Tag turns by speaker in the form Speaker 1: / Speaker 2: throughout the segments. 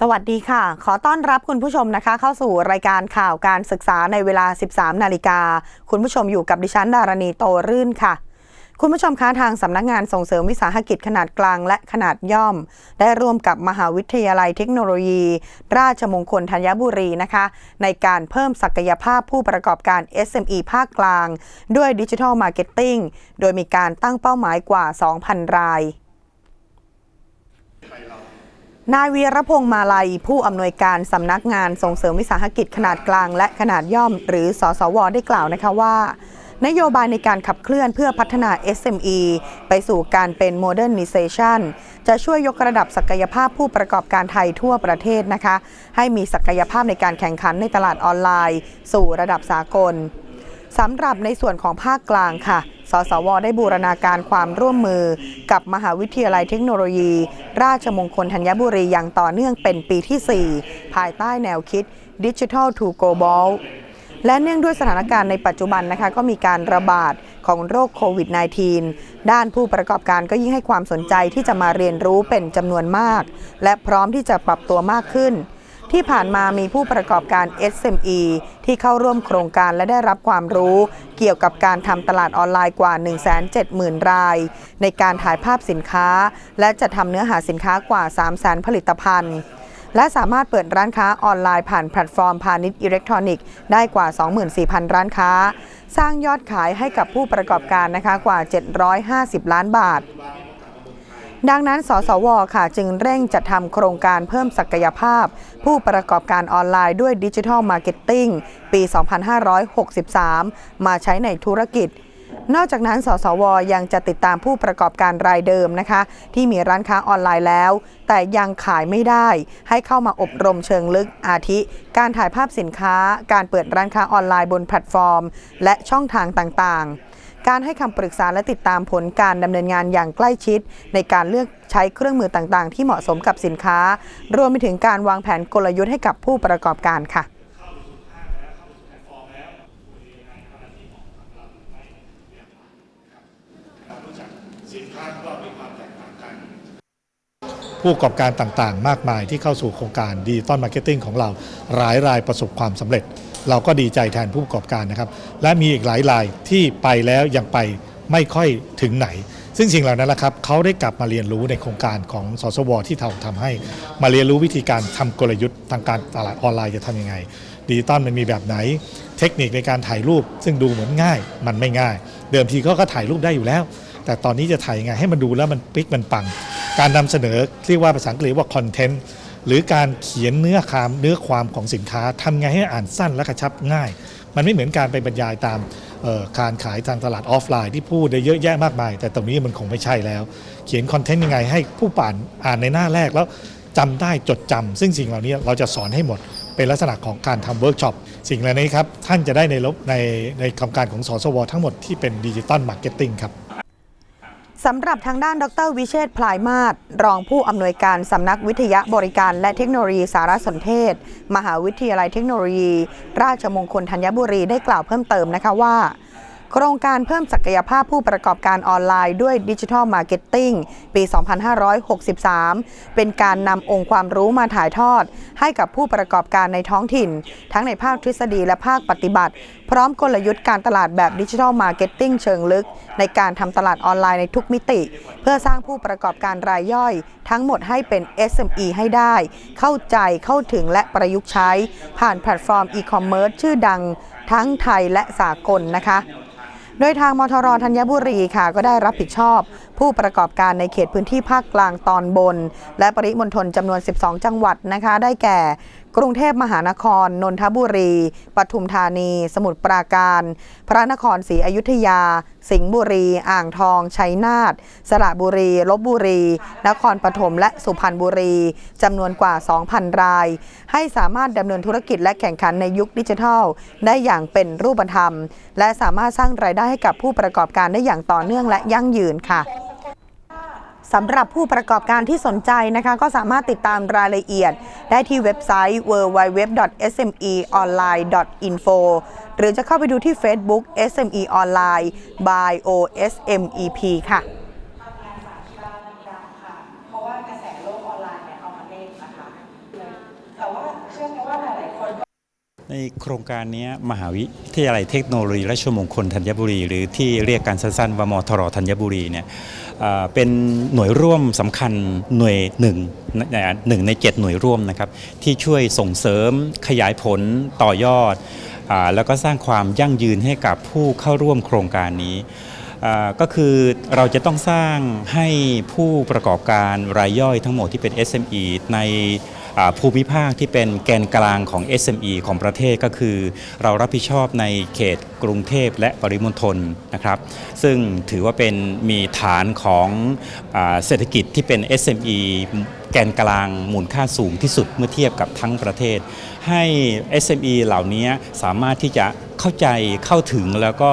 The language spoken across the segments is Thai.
Speaker 1: สวัสดีค่ะ ขอต้อนรับคุณผู้ชมนะคะ เข้าสู่รายการข่าวการศึกษาในเวลา 13 นาฬิกา คุณผู้ชมอยู่กับดิฉันดารณีโตรื่นค่ะ คุณผู้ชมคะทางสำนักงานส่งเสริมวิสาหกิจขนาดกลางและขนาดย่อม ได้ร่วมกับมหาวิทยาลัยเทคโนโลยี ราชมงคลธัญบุรีนะคะ ในการเพิ่มศักยภาพผู้ประกอบการ SME ภาคกลาง ด้วยดิจิทัลมาร์เก็ตติ้งโดยมีการตั้งเป้าหมายกว่า 2,000 ราย นายวีรพงษ์มาลัย ผู้อำนวยการสำนักงานส่งเสริมวิสาหกิจขนาดกลาง และขนาดย่อม หรือสสว ได้กล่าวนะคะว่า นโยบายในการขับเคลื่อนเพื่อพัฒนา SME ไปสู่การเป็น modernization จะช่วยยกระดับศักยภาพผู้ประกอบการไทยทั่วประเทศนะคะ ให้มีศักยภาพในการแข่งขันในตลาดออนไลน์ สู่ระดับสากล สำหรับในส่วนของภาคกลางค่ะ สสว ได้บูรณาการความร่วมมือ กับมหาวิทยาลัยเทคโนโลยี ราชมงคลธัญบุรีอย่างต่อเนื่องเป็นปีที่ 4 ภายใต้แนวคิด Digital to Global และเนื่องด้วยสถานการณ์ในปัจจุบันนะคะก็มีการระบาดของโรคโควิด -19 ด้านผู้ประกอบการก็ยิ่งให้ความสนใจที่จะมาเรียนรู้เป็นจำนวนมาก และพร้อมที่จะปรับตัวมากขึ้น ที่ผ่านมามีผู้ประกอบการ SME ที่เข้าร่วมโครงการและได้รับความรู้เกี่ยวกับการทำตลาดออนไลน์กว่า 170,000 ราย ในการถ่ายภาพสินค้า และจะทำเนื้อหาสินค้ากว่า 300,000 ผลิตภัณฑ์และสามารถเปิดร้านค้าออนไลน์ผ่านแพลตฟอร์มพาณิชย์อิเล็กทรอนิกส์ได้กว่า 24,000 ร้านค้า สร้างยอดขายให้กับผู้ประกอบการนะคะกว่า 750 ล้านบาท ดังนั้น สสว ค่ะ จึงเร่งจัดทำโครงการเพิ่มศักยภาพ ผู้ประกอบการออนไลน์ด้วยดิจิทัลมาร์เก็ตติ้งปี 2563 มาใช้ในธุรกิจนอกจากนั้น สสว ยังจะติดตามผู้ประกอบการรายเดิมนะคะ ที่มีร้านค้าออนไลน์แล้ว แต่ยังขายไม่ได้ ให้เข้ามาอบรมเชิงลึกอาทิ การถ่ายภาพสินค้า การเปิดร้านค้าออนไลน์บนแพลตฟอร์ม และช่องทางต่างๆ การให้คำปรึกษาและติดตามผลการดำเนินงานอย่างใกล้ชิด ในการเลือกใช้เครื่องมือต่างๆ ที่เหมาะสมกับสินค้า รวมไปถึงการวางแผนกลยุทธ์ให้กับผู้ประกอบการค่ะ
Speaker 2: ผู้ประกอบการต่างๆ มากมายที่เข้าสู่โครงการดิจิตอลมาร์เก็ตติ้งของเราหลายรายประสบความสำเร็จ เราก็ดีใจแทนผู้ประกอบการนะครับ และมีอีกหลายรายที่ไปแล้วยังไปไม่ค่อยถึงไหน ซึ่งสิ่งเหล่านั้นแหละครับเขาได้กลับมาเรียนรู้ในโครงการของสสวที่เราทำให้ มาเรียนรู้วิธีการทำกลยุทธ์ทางการตลาดออนไลน์จะทำยังไงดิจิตอลมันมีแบบไหน เทคนิคในการถ่ายรูป ซึ่งดูเหมือนง่าย มันไม่ง่าย เดิมทีเขาก็ถ่ายรูปได้อยู่แล้ว แต่ตอนนี้จะถ่ายยังไงให้มันดูแล้วมันปิ๊กมันปัง การนำเสนอเรียกว่าภาษาอังกฤษว่าคอนเทนต์หรือการเขียนเนื้อความเนื้อความของสินค้าทำไงให้อ่านสั้นและกระชับง่าย มันไม่เหมือนการไปบรรยายตามการขายทางตลาดออฟไลน์ที่พูดได้เยอะแยะมากมาย แต่ตรงนี้มันคงไม่ใช่แล้ว เขียนคอนเทนต์ยังไงให้ผู้ป่านอ่านในหน้าแรกแล้วจำได้จดจำซึ่งสิ่งเหล่านี้เราจะสอนให้หมด เป็นลักษณะของการทำเวิร์กช็อปสิ่งเหล่านี้ครับท่านจะได้ในลบในในครงการของสสวทั้งหมดที่เป็นดิจิตอลมาร์เก็ตติ้งครับ
Speaker 1: สำหรับทางด้านดรวิเชษพลายมาศรองผู้อำนวยการสำนักวิทยาบริการและเทคโนโลยีสารสนเทศ มหาวิทยาลัยเทคโนโลยี ราชมงคลธัญบุรีได้กล่าวเพิ่มเติมนะคะว่า โครงการเพิ่มศักยภาพผู้ประกอบการออนไลน์ด้วยดิจิทัลมาร์เก็ตติ้งปี 2563 เป็นการนำองค์ความรู้มาถ่ายทอด ให้กับผู้ประกอบการในท้องถิ่น ทั้งในภาคทฤษฎีและภาคปฏิบัติ พร้อมกลยุทธ์การตลาดแบบดิจิทัลมาร์เก็ตติ้งเชิงลึก ในการทำตลาดออนไลน์ในทุกมิติ เพื่อสร้างผู้ประกอบการรายย่อย ทั้งหมดให้เป็น SME ให้ได้ เข้าใจเข้าถึงและประยุกต์ใช้ ผ่านแพลตฟอร์มอีคอมเมิร์ซชื่อดัง ทั้งไทยและสากลนะคะ ดยทางมทรธัญบุรีค่ะ ก็ได้รับผิดชอบ ผู้ประกอบการในเขตพื้นที่ภาคกลางตอนบน และปริมณฑลจำนวน 12 จังหวัดนะคะ ได้แก่ กรุงเทพมหานคร นนทบุรี ปทุมธานี สมุทรปราการ พระนครศรีอยุธยา สิงห์บุรี อ่างทอง ชัยนาท สระบุรี ลบบุรี นครปฐม และสุพรรณบุรีจำนวนกว่า 2,000 ราย ให้สามารถดำเนินธุรกิจและแข่งขันในยุคดิจิทัล ได้อย่างเป็นรูปธรรม และสามารถสร้างรายได้ให้กับผู้ประกอบการได้อย่างต่อเนื่องและยั่งยืนค่ะ สำหรับผู้ประกอบการที่สนใจนะคะ ก็สามารถติดตามรายละเอียด ได้ที่เว็บไซต์ www.smeonline.info หรือจะเข้าไปดูที่ Facebook SME Online by OSMEP ค่ะ
Speaker 3: เพราะว่ากระแสโลกออนไลน์เนี่ยเอามาเล่นนะคะใน โครงการนี้มหาวิทยาลัยเทคโนโลยีราชมงคลธัญบุรี หรือที่เรียกกันสั้นๆว่ามทรธัญบุรีเนี่ยเป็นหน่วยร่วมสำคัญหน่วยหนึ่งในหนึ่งในเจ็ดหน่วยร่วมนะครับที่ช่วยส่งเสริมขยายผลต่อยอดอแล้วก็สร้างความยั่งยืนให้กับผู้เข้าร่วมโครงการนี้ก็คือเราจะต้องสร้างให้ผู้ประกอบการรายย่อยทั้งหมดที่เป็น SME ในอ่า ภูมิภาคที่เป็นแกนกลางของ SME ของประเทศก็คือ เรารับผิดชอบในเขตกรุงเทพและปริมณฑลนะครับ ซึ่งถือว่าเป็นมีฐานของอเศรษฐกิจที่เป็น SME แกนกลางมูลค่าสูงที่สุดเมื่อเทียบกับทั้งประเทศ ให้ SME เหล่านี้สามารถที่จะเข้าใจเข้าถึงแล้วก็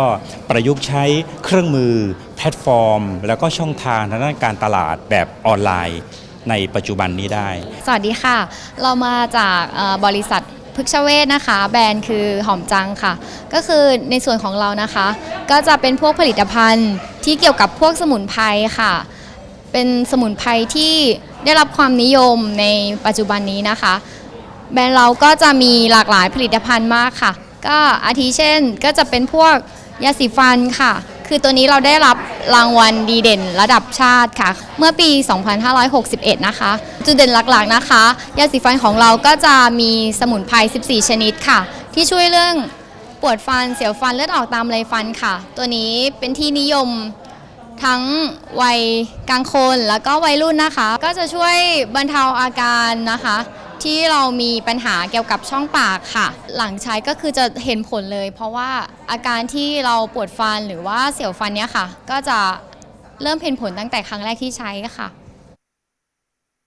Speaker 3: ประยุกต์ใช้เครื่องมือ แพลตฟอร์ม แล้วก็ช่องทางทางด้านการตลาดแบบออนไลน์ ในปัจจุบันนี้ได้
Speaker 4: สวัสดีค่ะ เรามาจากบริษัทพฤกษเวทนะคะ แบรนด์คือหอมจังค่ะ ก็คือในส่วนของเรานะคะ ก็จะเป็นพวกผลิตภัณฑ์ที่เกี่ยวกับพวกสมุนไพรค่ะ เป็นสมุนไพรที่ได้รับความนิยมในปัจจุบันนี้นะคะ แบรนด์เราก็จะมีหลากหลายผลิตภัณฑ์มากค่ะ ก็อาทิเช่นก็จะเป็นพวกยาสีฟันค่ะ คือตัวนี้เราได้รับรางวัลดีเด่นระดับชาติค่ะ เมื่อปี 2561 นะคะ จุดเด่นหลักๆนะคะ ยาสีฟันของเราก็จะมีสมุนไพร 14 ชนิดค่ะ ที่ช่วยเรื่องปวดฟันเสียวฟันเลือดออกตามไรฟันค่ะ ตัวนี้เป็นที่นิยมทั้งวัยกลางคนแล้วก็วัยรุ่นนะคะ ก็จะช่วยบรรเทาอาการนะคะ ที่เรามีปัญหาเกี่ยวกับช่องปากค่ะ หลังใช้ก็คือจะเห็นผลเลย เพราะว่าอาการที่เราปวดฟันหรือว่าเสียวฟันเนี่ยค่ะ ก็จะเริ่มเห็นผลตั้งแต่ครั้งแรกที่ใช้ค่ะ